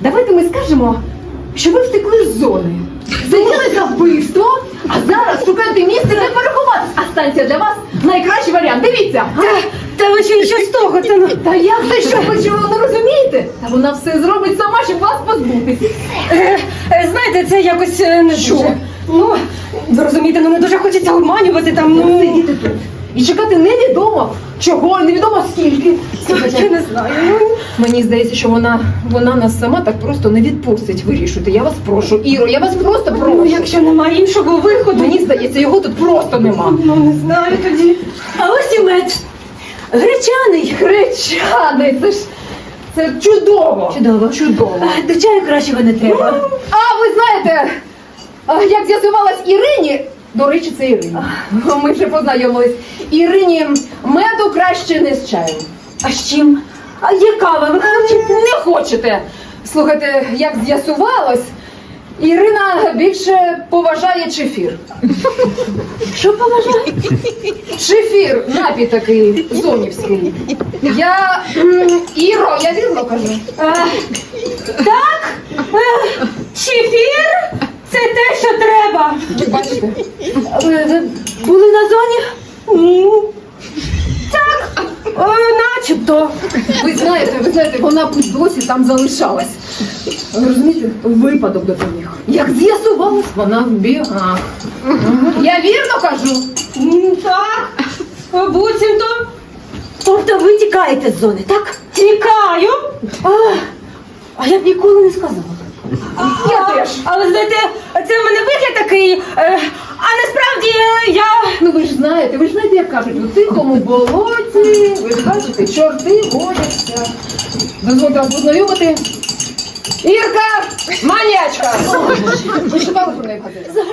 давайте ми скажемо, що ви втекли з зони. Сиділи за вбивство, а зараз шукаєте місце, де переховатись. А станція для вас найкращий варіант. Дивіться. Та, та ви ще нічого з того, та ну. Та як ви що, ви чого не розумієте? Та вона все зробить сама, щоб вас позбутися. Е, е, знаєте, це якось е, не дуже. Ну, ви розумієте, ну не дуже хочеться обманювати там, ну. Сидіти тут і чекати невідомо чого, невідомо скільки. Я не знаю. Ну, Мені здається, що вона, вона нас сама так просто не відпустить вирішувати. Я вас прошу, Іро, я вас просто прошу. ну, якщо немає іншого виходу. Мені здається, його тут просто нема. Ну, не знаю тоді. А ось і мед. Гречаний. Гречаний, це ж це чудово. Чудово. Чудово. А, До чаю кращого не треба. А ви знаєте, як з'ясувалось Ірині, до речі, це Ірина. Ми вже познайомились. Ірині меду краще не з чаєм. А з чим? А кава, ви хочете? Не хочете. Слухайте, як з'ясувалось, Ірина більше поважає чефір. Що поважає? Чефір, напій такий зонівський. Я м, Іро, я вірно кажу. Так? Е, Чефір? Це те, що треба. Ви бачите? Начебто. Ви знаєте, ви знаєте, вона б досі там залишалась. Розумієте, випадок допоміг. Як з'ясувалось, вона в бігах. Я вірно кажу? Так, буцімто. Тобто ви тікаєте з зони, так? Тікаю. А, а я б ніколи не сказала. Я теж. Але знаєте, це в мене вигляд такий, е, а насправді е, я. Ну ви ж знаєте, ви ж знаєте, як кажуть, у тихому болоті, ви ж бачите, чорти водяться. Дозвольте вас познайомити. Ірка, манячка! Ви читали про неї в газетах?